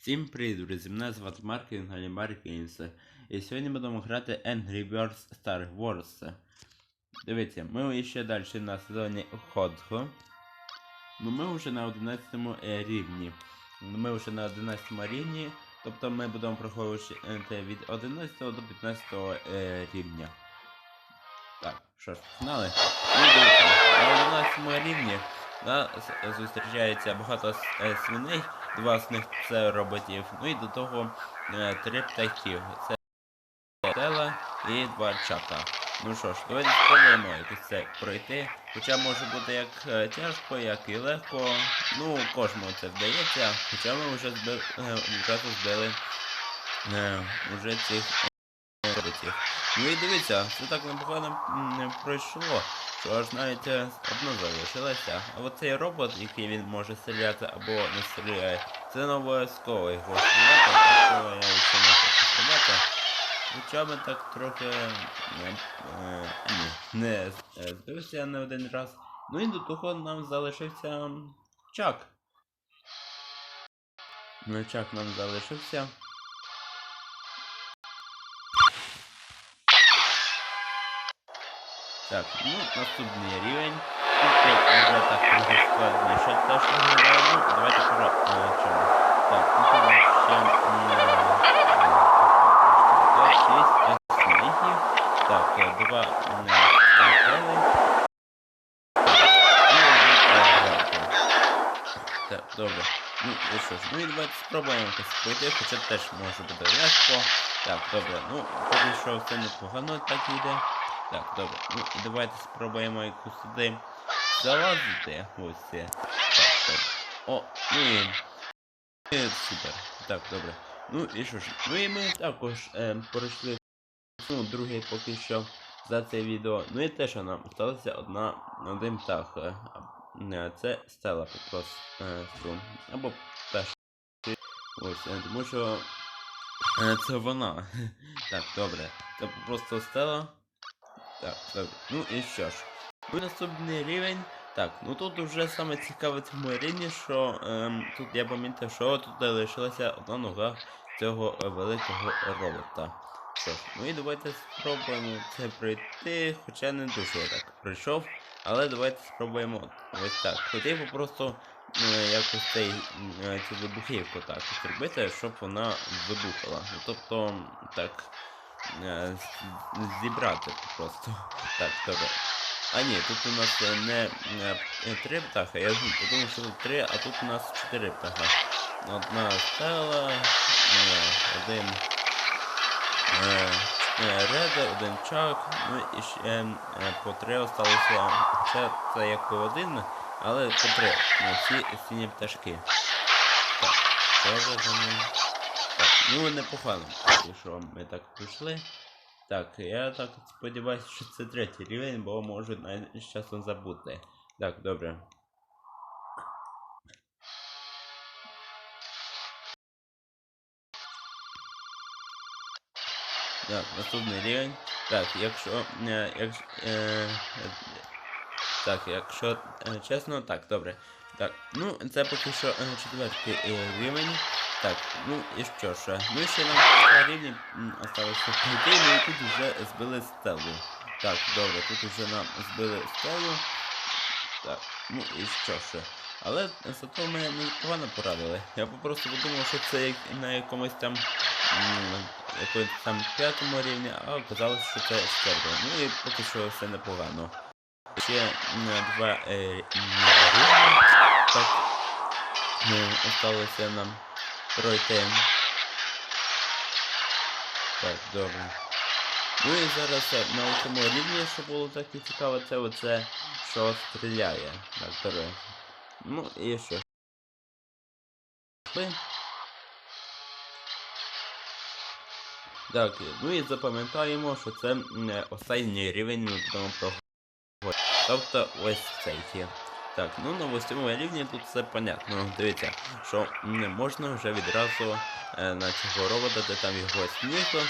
Всім привіт, друзі! Мене звати Марк Галімар Геймс. І сьогодні будемо грати Angry Birds Star Wars. Дивіться, ми ще далі на сезоні Ходго. Ну ми вже на 11 е, рівні. Ми вже на 11 рівні, тобто ми будемо проходити від 11 до 15 е, рівня. Так, що ж, погнали. Ну, на 11 рівні зустрічається багато е, свиней, два з них це роботів, ну і до того е, три птахів. Це тела і два чака. Ну що ж, давайте спробуємо якось це пройти. Хоча може бути як е, тяжко, як і легко. Ну, кожному це вдається, хоча ми вже збили, е, збили е, уже цих роботів. Ну і дивіться, це так непогано не пройшло, що аж навіть е, одно залишилося. А от цей робот, який він може стріляти або не стріляє, це не обов'язково його стріляти, якщо я не хочу стріляти. Хоча ми так трохи е, е, ні, не е, збився не один раз. Ну і до того нам залишився Чак. Ну, Чак нам залишився. Так, ну, наступний рівень. Тут вже так дуже складніше теж виглядає. Ну, давайте порачимо. Так, тут у нас ще... е, Так, шість снігів. Так, е, два антени. Так, добре. Ну, і що ж, ну і давайте спробуємо якось пройти, хоча теж може бути легко. Так, добре, ну, поки що все непогано так йде. Так, добре. Ну і давайте спробуємо якось сюди залазити. Ось це. Так, добре. О, ну і... і Супер. Так, добре. Ну і що ж, ну і ми також е, пройшли ну, другий поки що за це відео. Ну і те, що нам сталося одна один птах. Е, е, Це стела просто е. Або пташки. Ось, е, тому що е, це вона. Так, добре. Це просто стела. Так, добре. Ну і що ж. Ну наступний рівень. Так, ну тут вже саме цікаве в цьому рівні, що ем, тут я помітив, що тут лишилася одна нога цього е, великого робота. Що ж, ну і давайте спробуємо це пройти, хоча не дуже так пройшов. Але давайте спробуємо ось так. Хотів би просто е, якось цей е, цю вибухівку так зробити, щоб вона вибухала. Ну тобто так зібрати просто. Так, добре. А ні, тут у нас е, не е, е, три птаха, я думав, що тут три, а тут у нас чотири птаха. Одна стела, е, один е, е, реда, один чак, ну і ще е, е, по три осталося. Це, це як по один, але по три. Ну, всі сині пташки. Так, що за ним? Ну непогано, що ми так пройшли. Так, я так сподіваюся, що це третій рівень, бо можу навіть з часом забути. Так, добре. Так, наступний рівень. Так, якщо. Е, якщо е, так, якщо е, чесно, так, добре. Так, ну це поки що е, четвертий рівень. Так, ну і що ж, ну ще нам два рівні осталося пройти, ну тут вже збили стелу. Так, добре, тут вже нам збили стелу. Так, ну і що ж. Але зато ми непогано порадили. Я просто подумав, що це як на якомусь там якомусь там п'ятому рівні, а оказалось, що це четвертому. Ну і поки що все непогано. Ще м, два е, рівні. Так, ну, осталося нам пройти. Так, добре. Ну і зараз е, на цьому рівні, що було так і цікаво, це оце, що стріляє. Так, добре. Ну і що? Так, ну і запам'ятаємо, що це м, е, останній рівень проходити. Тобто ось цей є. Так, ну на восьмому рівні тут все понятно. Дивіться, що не можна вже відразу е, на цього робота, де там його сніг.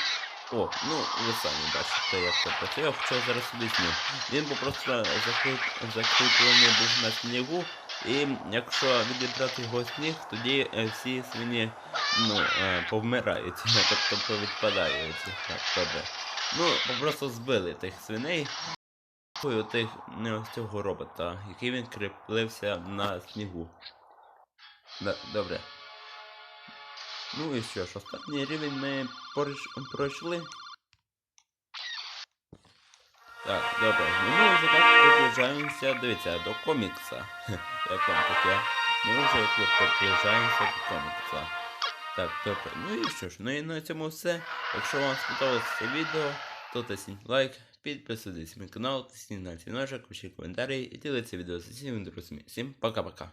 О, ну ви самі бачите, як це працює, хоча зараз об'ясню. Він був просто закріп... закріплений був на снігу, І якщо відібрати його сніг, тоді е, всі свині ну, е, повмирають, тобто повідпадають. Так, добре. Ну, просто збили тих свиней. Ой, тих цього робота, який він кріплився на снігу. Да, добре. Ну і що ж, останній рівень ми пройшли. Так, добре. Ну ми вже так приближаємося, дивіться, до комікса. Як вам таке? Ми вже приближаємося до комікса. Так, добре. Ну і що ж, ну і на цьому все. Якщо вам сподобалося це відео, то тисніть лайк, підписуйтесь на мій канал, тисніть на дзвіночок, пишіть коментарі і діліться відео з усіма друзями. Всім пока-пока.